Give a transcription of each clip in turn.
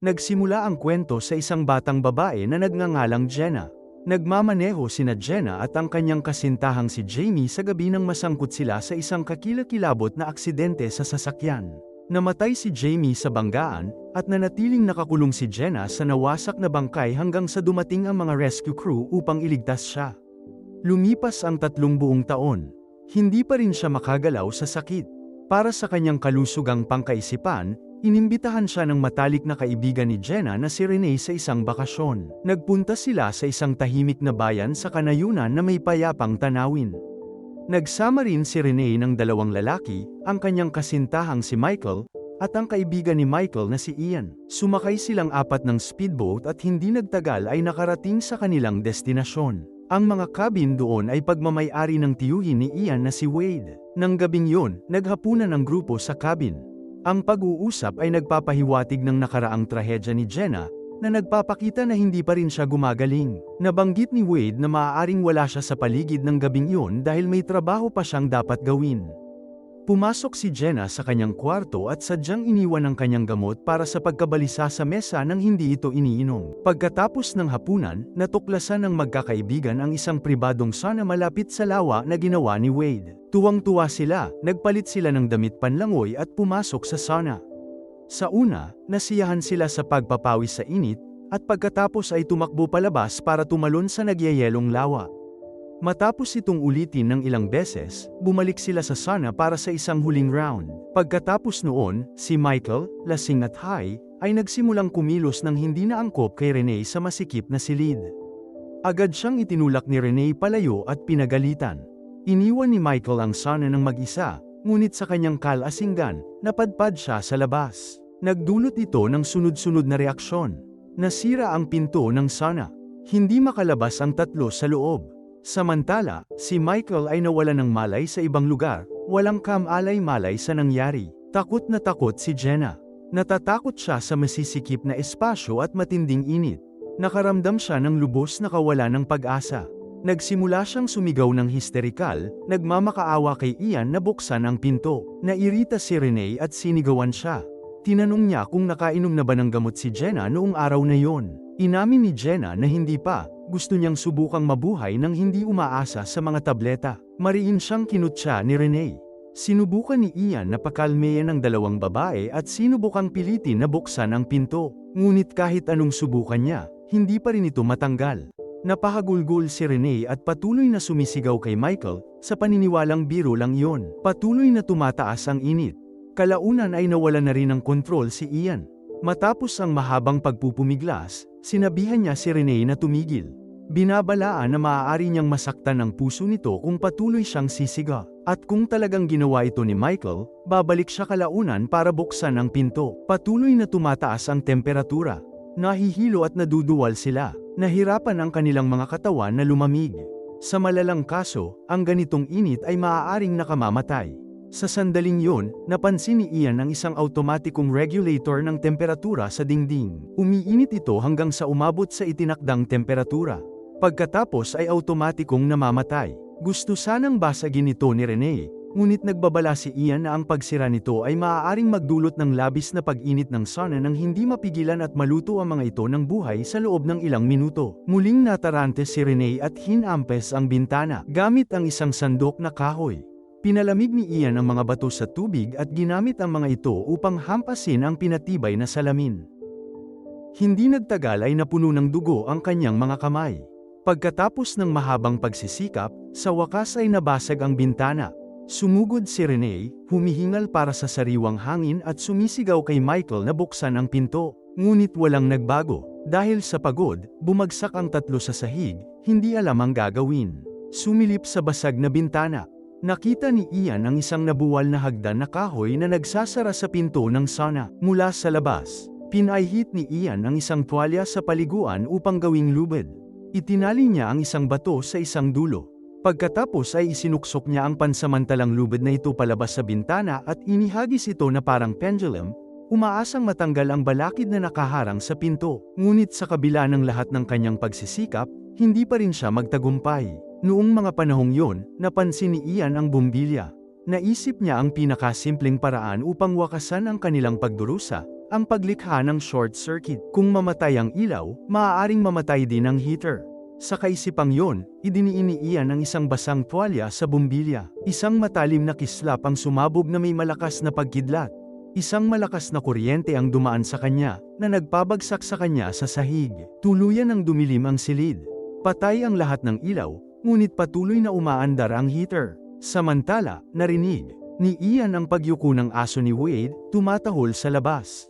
Nagsimula ang kwento sa isang batang babae na nagngangalang Jenna. Nagmamaneho sina Jenna at ang kanyang kasintahang si Jamie sa gabi nang masangkot sila sa isang kakilakilabot na aksidente sa sasakyan. Namatay si Jamie sa banggaan, at nanatiling nakakulong si Jenna sa nawasak na bangkay hanggang sa dumating ang mga rescue crew upang iligtas siya. Lumipas ang tatlong buong taon. Hindi pa rin siya makagalaw sa sakit. Para sa kanyang kalusugang pangkaisipan, Inimbitahan siya ng matalik na kaibigan ni Jenna na si Rene sa isang bakasyon. Nagpunta sila sa isang tahimik na bayan sa kanayunan na may payapang tanawin. Nagsama rin si Rene ng dalawang lalaki, ang kanyang kasintahang si Michael, at ang kaibigan ni Michael na si Ian. Sumakay silang apat ng speedboat at hindi nagtagal ay nakarating sa kanilang destinasyon. Ang mga cabin doon ay pagmamayari ng tiyuhin ni Ian na si Wade. Nang gabing yun, naghapunan ang grupo sa cabin. Ang pag-uusap ay nagpapahiwatig ng nakaraang trahedya ni Jenna, na nagpapakita na hindi pa rin siya gumagaling. Nabanggit ni Wade na maaaring wala siya sa paligid ng gabing iyon dahil may trabaho pa siyang dapat gawin. Pumasok si Jenna sa kanyang kwarto at sadyang iniwan ang kanyang gamot para sa pagkabalisa sa mesa nang hindi ito iniinom. Pagkatapos ng hapunan, natuklasan ng magkakaibigan ang isang pribadong sana malapit sa lawa na ginawa ni Wade. Tuwang-tuwa sila, nagpalit sila ng damit panlangoy at pumasok sa sauna. Sa una, nasiyahan sila sa pagpapawis sa init, at pagkatapos ay tumakbo palabas para tumalon sa nagyayelong lawa. Matapos itong ulitin ng ilang beses, bumalik sila sa sana para sa isang huling round. Pagkatapos noon, si Michael, lasing at high, ay nagsimulang kumilos ng hindi naangkop kay Rene sa masikip na silid. Agad siyang itinulak ni Rene palayo at pinagalitan. Iniwan ni Michael ang sana ng mag-isa, ngunit sa kanyang kalasinggan, napadpad siya sa labas. Nagdulot ito ng sunod-sunod na reaksyon. Nasira ang pinto ng sana. Hindi makalabas ang tatlo sa loob. Samantala, si Michael ay nawala ng malay sa ibang lugar, walang kamalay-malay sa nangyari. Takot na takot si Jenna. Natatakot siya sa masisikip na espasyo at matinding init. Nakaramdam siya ng lubos na kawala ng pag-asa. Nagsimula siyang sumigaw ng histerikal, nagmamakaawa kay Ian na buksan ang pinto. Nairita si Rene at sinigawan siya. Tinanong niya kung nakainom na ba ng gamot si Jenna noong araw na yon. Inamin ni Jenna na hindi pa, gusto niyang subukang mabuhay nang hindi umaasa sa mga tableta. Mariin siyang kinutya ni Rene. Sinubukan ni Ian na pakalmeyan ng dalawang babae at sinubukang pilitin na buksan ang pinto. Ngunit kahit anong subukan niya, hindi pa rin ito matanggal. Napahagulgol si Rene at patuloy na sumisigaw kay Michael, sa paniniwalang biro lang yon. Patuloy na tumataas ang init. Kalaunan ay nawala na rin ng kontrol si Ian. Matapos ang mahabang pagpupumiglas, sinabihan niya si Rene na tumigil. Binabalaan na maaari niyang masaktan ang puso nito kung patuloy siyang sisiga. At kung talagang ginawa ito ni Michael, babalik siya kalaunan para buksan ang pinto. Patuloy na tumataas ang temperatura. Nahihilo at naduduwal sila. Nahirapan ang kanilang mga katawan na lumamig. Sa malalang kaso, ang ganitong init ay maaaring nakamamatay. Sa sandaling yun, napansin ni Ian ang isang automatikong regulator ng temperatura sa dingding. Umiinit ito hanggang sa umabot sa itinakdang temperatura. Pagkatapos ay automatikong namamatay. Gusto sanang basagin ito ni Rene, ngunit nagbabala si Ian na ang pagsira nito ay maaaring magdulot ng labis na pag-init ng sauna nang hindi mapigilan at maluto ang mga ito ng buhay sa loob ng ilang minuto. Muling natarante si Rene at hinampes ang bintana gamit ang isang sandok na kahoy. Pinalamig ni Ian ang mga bato sa tubig at ginamit ang mga ito upang hampasin ang pinatibay na salamin. Hindi nagtagal ay napuno ng dugo ang kanyang mga kamay. Pagkatapos ng mahabang pagsisikap, sa wakas ay nabasag ang bintana. Sumugod si Rene, humihingal para sa sariwang hangin at sumisigaw kay Michael na buksan ang pinto. Ngunit walang nagbago. Dahil sa pagod, bumagsak ang tatlo sa sahig, hindi alam ang gagawin. Sumilip sa basag na bintana. Nakita ni Ian ang isang nabuwal na hagdan na kahoy na nagsasara sa pinto ng sana. Mula sa labas, pinaihit ni Ian ang isang tuwalya sa paliguan upang gawing lubid. Itinali niya ang isang bato sa isang dulo. Pagkatapos ay isinuksok niya ang pansamantalang lubid na ito palabas sa bintana at inihagis ito na parang pendulum, umaasang matanggal ang balakid na nakaharang sa pinto. Ngunit sa kabila ng lahat ng kanyang pagsisikap, hindi pa rin siya magtagumpay. Noong mga panahong yon, napansin ni Ian ang bumbilya. Naisip niya ang pinakasimpleng paraan upang wakasan ang kanilang pagdurusa, ang paglikha ng short circuit. Kung mamatay ang ilaw, maaaring mamatay din ang heater. Sa kaisipang yon, idiniin ni Ian ang isang basang tuwalya sa bumbilya. Isang matalim na kislap ang sumabog na may malakas na pagkidlat. Isang malakas na kuryente ang dumaan sa kanya, na nagpabagsak sa kanya sa sahig. Tuluyan ang dumilim ang silid. Patay ang lahat ng ilaw, ngunit patuloy na umaandar ang heater. Samantala, narinig ni Ian ang pagyuko ng aso ni Wade, tumatahol sa labas.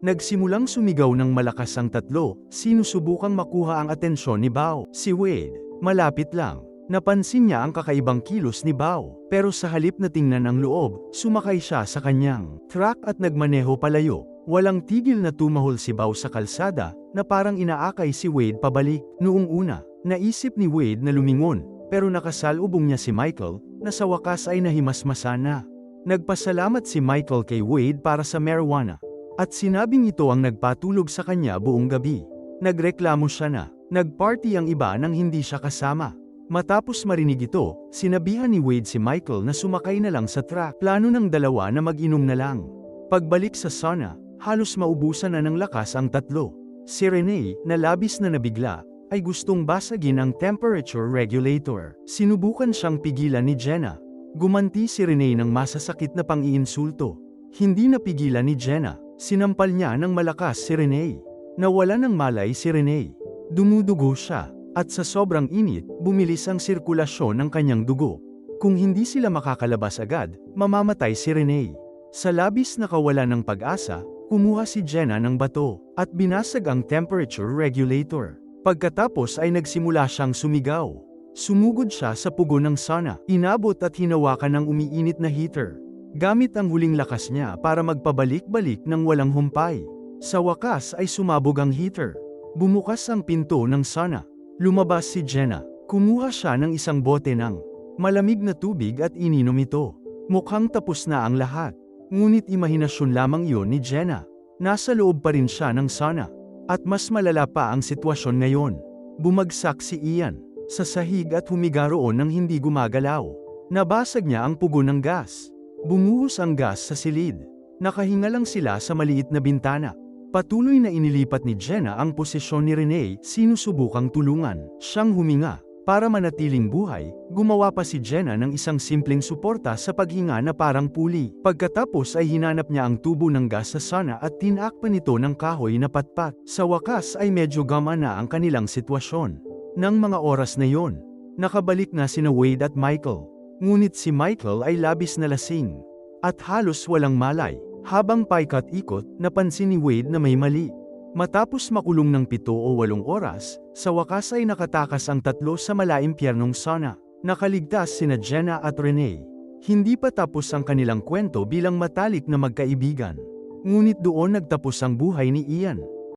Nagsimulang sumigaw ng malakas ang tatlo, sinusubukang makuha ang atensyon ni Bao. Si Wade, malapit lang. Napansin niya ang kakaibang kilos ni Bao, pero sa halip na tingnan ang loob, sumakay siya sa kanyang truck at nagmaneho palayo. Walang tigil na tumahol si Bao sa kalsada, na parang inaakay si Wade pabalik. Noong una, naisip ni Wade na lumingon, pero nakasalubong niya si Michael, na sa wakas ay nahimasmasa na. Nagpasalamat si Michael kay Wade para sa marijuana. At sinabing ito ang nagpatulog sa kanya buong gabi. Nagreklamo siya na, nagparty ang iba nang hindi siya kasama. Matapos marinig ito, sinabihan ni Wade si Michael na sumakay na lang sa truck. Plano ng dalawa na mag-inom na lang. Pagbalik sa sauna, halos maubusan na ng lakas ang tatlo. Si Renee, na labis na nabigla, ay gustong basagin ang temperature regulator. Sinubukan siyang pigilan ni Jenna. Gumanti si Renee ng masasakit na pang-iinsulto. Hindi napigilan ni Jenna. Sinampal niya ng malakas si Renee. Nawala ng malay si Renee. Dumudugo siya, at sa sobrang init, bumilis ang sirkulasyon ng kanyang dugo. Kung hindi sila makakalabas agad, mamamatay si Renee. Sa labis na kawalan ng pag-asa, kumuha si Jenna ng bato, at binasag ang temperature regulator. Pagkatapos ay nagsimula siyang sumigaw. Sumugod siya sa pugo ng sauna, inabot at hinawakan ng umiinit na heater. Gamit ang huling lakas niya para magpabalik-balik ng walang humpay. Sa wakas ay sumabog ang heater. Bumukas ang pinto ng sauna. Lumabas si Jenna. Kumuha siya ng isang bote ng malamig na tubig at ininom ito. Mukhang tapos na ang lahat. Ngunit imahinasyon lamang iyon ni Jenna. Nasa loob pa rin siya ng sauna. At mas malala pa ang sitwasyon ngayon. Bumagsak si Ian sa sahig at humiga roon ng hindi gumagalaw. Nabasag niya ang pugo ng gas. Bumuhos ang gas sa silid. Nakahinga lang sila sa maliit na bintana. Patuloy na inilipat ni Jenna ang posisyon ni Renee, sinusubukang tulungan. Siyang huminga. Para manatiling buhay, gumawa pa si Jenna ng isang simpleng suporta sa paghinga na parang puli. Pagkatapos ay hinanap niya ang tubo ng gas sa sana at tinakpan ito ng kahoy na patpat. Sa wakas ay medyo gama na ang kanilang sitwasyon. Nang mga oras na yon, nakabalik na sina Wade at Michael. Ngunit si Michael ay labis na lasing. At halos walang malay. Habang paikat-ikot, napansin ni Wade na may mali. Matapos makulong ng pito o walong oras, sa wakas ay nakatakas ang tatlo sa malaimpyernong sauna. Nakaligtas sina Jenna at Renee. Hindi pa tapos ang kanilang kwento bilang matalik na magkaibigan. Ngunit doon nagtapos ang buhay ni Ian.